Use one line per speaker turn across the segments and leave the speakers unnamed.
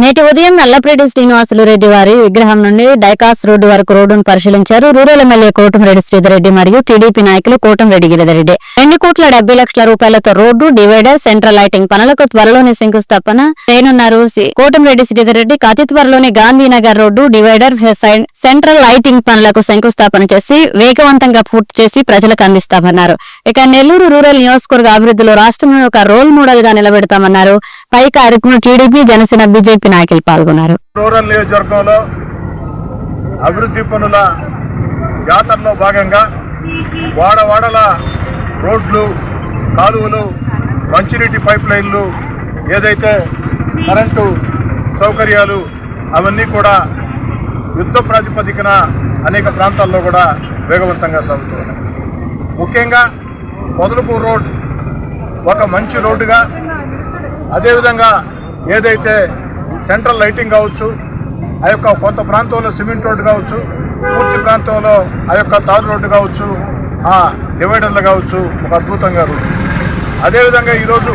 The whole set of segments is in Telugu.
నేటి ఉదయం నల్లప్రెడ్డి శ్రీనివాసులు రెడ్డి వారి విగ్రహం నుండి డైకాస్ రోడ్డు వరకు రోడ్డును పరిశీలించారు. రూరల్ ఎమ్మెల్యే కోటంరెడ్డి శ్రీధర్రెడ్డి మరియు టీడీపీ నాయకులు కోటంరెడ్డి గిరిధరెడ్డి రెండు కోట్ల డెబ్బై లక్షల రూపాయలతో రోడ్డు డివైడర్ సెంట్రల్ లైటింగ్ పనులకు త్వరలోనే శంకుస్థాపన చేయనున్నారు కోటంరెడ్డి కోటమిరెడ్డి శ్రీధర్రెడ్డి అతి త్వరలోనే Gandhinagar road divider central lighting పనులకు శంకుస్థాపన చేసి వేగవంతంగా పూర్తి చేసి ప్రజలకు అందిస్తామన్నారు. ఇక నెల్లూరు రూరల్ నియోజకవర్గ అభివృద్ధిలో రాష్ట్రంలో ఒక రోల్ మోడల్గా నిలబెడతామన్నారు. పై కార్యక్రమంలో టీడీపీ జనసేన బీజేపీ నాయకులు పాల్గొన్నారు.
రూరల్ నియోజకవర్గంలో అభివృద్ధి పనుల జాతరలో భాగంగా వాడవాడల రోడ్లు కాలువలు మంచినీటి పైప్ లైన్లు ఏదైతే కరెంటు సౌకర్యాలు అవన్నీ కూడా యుద్ధ ప్రాతిపదికన అనేక ప్రాంతాల్లో కూడా వేగవంతంగా సాగుతున్నాయి ముఖ్యంగా మొదలుపూర్ రోడ్ ఒక మంచి రోడ్డుగా అదేవిధంగా ఏదైతే సెంట్రల్ లైటింగ్ కావచ్చు ఆ యొక్క కొంత ప్రాంతంలో సిమెంట్ రోడ్డు కావచ్చు పూర్తి ప్రాంతంలో ఆ యొక్క తారు రోడ్డు కావచ్చు ఆ డివైడర్లు కావచ్చు ఒక అద్భుతంగా రోడ్డు అదేవిధంగా ఈరోజు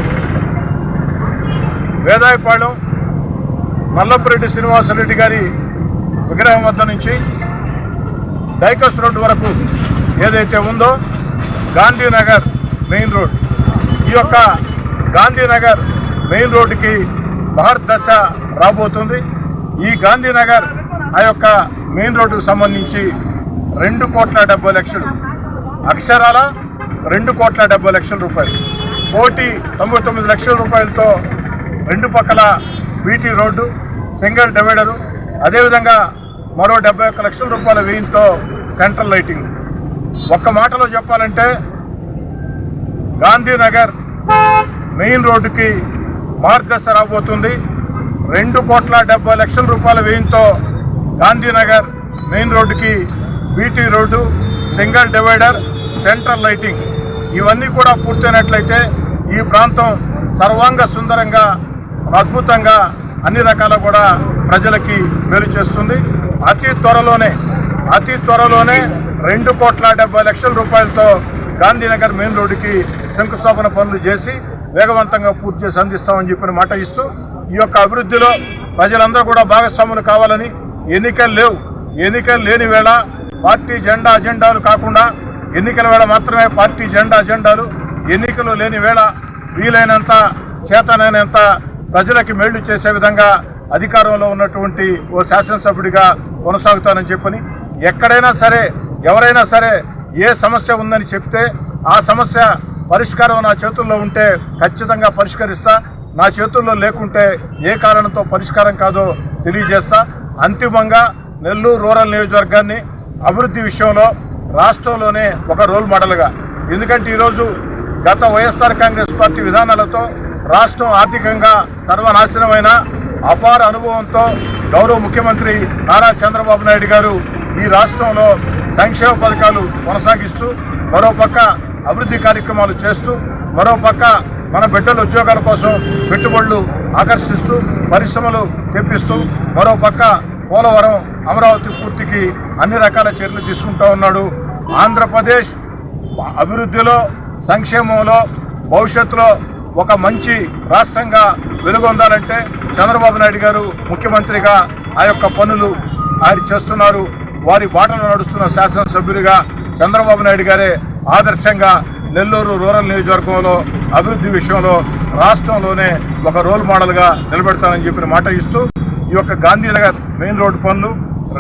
వేదాయపాళెం మల్లపురెడ్డి శ్రీనివాసరెడ్డి గారి విగ్రహం వద్ద నుంచి డైకస్ రోడ్డు వరకు ఏదైతే ఉందో గాంధీనగర్ మెయిన్ రోడ్. ఈ యొక్క గాంధీనగర్ మెయిన్ రోడ్డుకి భారత్ దశ రాబోతుంది. ఈ గాంధీనగర్ ఆ యొక్క మెయిన్ రోడ్డుకు సంబంధించి రెండు కోట్ల డెబ్బై లక్షలు. అక్షరాల రెండు కోట్ల డెబ్బై లక్షల రూపాయలు. కోటి తొంభై తొమ్మిది లక్షల రూపాయలతో రెండు పక్కల బీటీ రోడ్డు సింగిల్ డివైడరు అదేవిధంగా మరో డెబ్బై ఒక్క లక్షల రూపాయల వ్యయంతో సెంట్రల్ లైటింగ్. ఒక్క మాటలో చెప్పాలంటే గాంధీనగర్ మెయిన్ రోడ్డుకి మార్గదర్శ రాబోతుంది. రెండు కోట్ల డెబ్బై లక్షల రూపాయల వ్యయంతో గాంధీనగర్ మెయిన్ రోడ్డుకి BT road single divider central lighting. ఇవన్నీ కూడా పూర్తయినట్లయితే ఈ ప్రాంతం సర్వాంగ సుందరంగా అద్భుతంగా అన్ని రకాల కూడా ప్రజలకి మేలు చేస్తుంది. అతి త్వరలోనే అతి త్వరలోనే రెండు కోట్ల డెబ్బై లక్షల రూపాయలతో గాంధీనగర్ మెయిన్ రోడ్డుకి శంకుస్థాపన పనులు చేసి వేగవంతంగా పూర్తి చేసి అందిస్తామని చెప్పిన మాట ఇస్తూ ఈ యొక్క అభివృద్ధిలో ప్రజలందరూ కూడా భాగస్వాములు కావాలని ఎన్నికలు లేవు. ఎన్నికలు లేని వేళ పార్టీ జెండా అజెండాలు కాకుండా ఎన్నికల వేళ మాత్రమే పార్టీ జెండా అజెండాలు ఎన్నికలు లేని వేళ వీలైనంత చేతనైనంత ప్రజలకి మేళ్ళు చేసే విధంగా అధికారంలో ఉన్నటువంటి ఓ శాసనసభ్యుడిగా కొనసాగుతానని చెప్పని ఎక్కడైనా సరే ఎవరైనా సరే ఏ సమస్య ఉందని చెప్తే ఆ సమస్య పరిష్కారం నా చేతుల్లో ఉంటే ఖచ్చితంగా పరిష్కరిస్తా. నా చేతుల్లో లేకుంటే ఏ కారణంతో పరిష్కారం కాదో తెలియజేస్తా. అంతిమంగా నెల్లూరు రూరల్ నియోజకవర్గాన్ని అభివృద్ధి విషయంలో రాష్ట్రంలోనే ఒక రోల్ మోడల్గా. ఎందుకంటే ఈరోజు గత వైఎస్ఆర్ కాంగ్రెస్ పార్టీ విధానాలతో రాష్ట్రం ఆర్థికంగా సర్వనాశనమైన అపార అనుభవంతో గౌరవ ముఖ్యమంత్రి నారా చంద్రబాబు నాయుడు గారు ఈ రాష్ట్రంలో సంక్షేమ పథకాలు కొనసాగిస్తూ మరోపక్క అభివృద్ధి కార్యక్రమాలు చేస్తూ మరోపక్క మన బిడ్డల ఉద్యోగాల కోసం పెట్టుబడులు ఆకర్షిస్తూ పరిశ్రమలు తెప్పిస్తూ మరోపక్క పోలవరం అమరావతి పూర్తికి అన్ని రకాల చర్యలు తీసుకుంటూ ఉన్నాడు. ఆంధ్రప్రదేశ్ అభివృద్ధిలో సంక్షేమంలో భవిష్యత్తులో ఒక మంచి రాష్ట్రంగా వెలుగొందాలంటే చంద్రబాబు నాయుడు గారు ముఖ్యమంత్రిగా ఆ యొక్క పనులు ఆయన చేస్తున్నారు. వారి బాటలు నడుస్తున్న శాసనసభ్యులుగా చంద్రబాబు నాయుడు గారే ఆదర్శంగా నెల్లూరు రూరల్ నియోజకవర్గంలో అభివృద్ధి విషయంలో రాష్ట్రంలోనే ఒక రోల్ మోడల్గా నిలబెడతానని చెప్పిన మాట ఇస్తూ ఈ యొక్క గాంధీనగర్ మెయిన్ రోడ్డు పనులు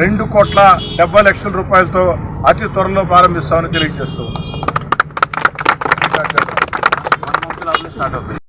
రెండు కోట్ల డెబ్బై లక్షల రూపాయలతో అతి త్వరలో ప్రారంభిస్తామని తెలియజేస్తూ స్టార్ట్ అవుతుంది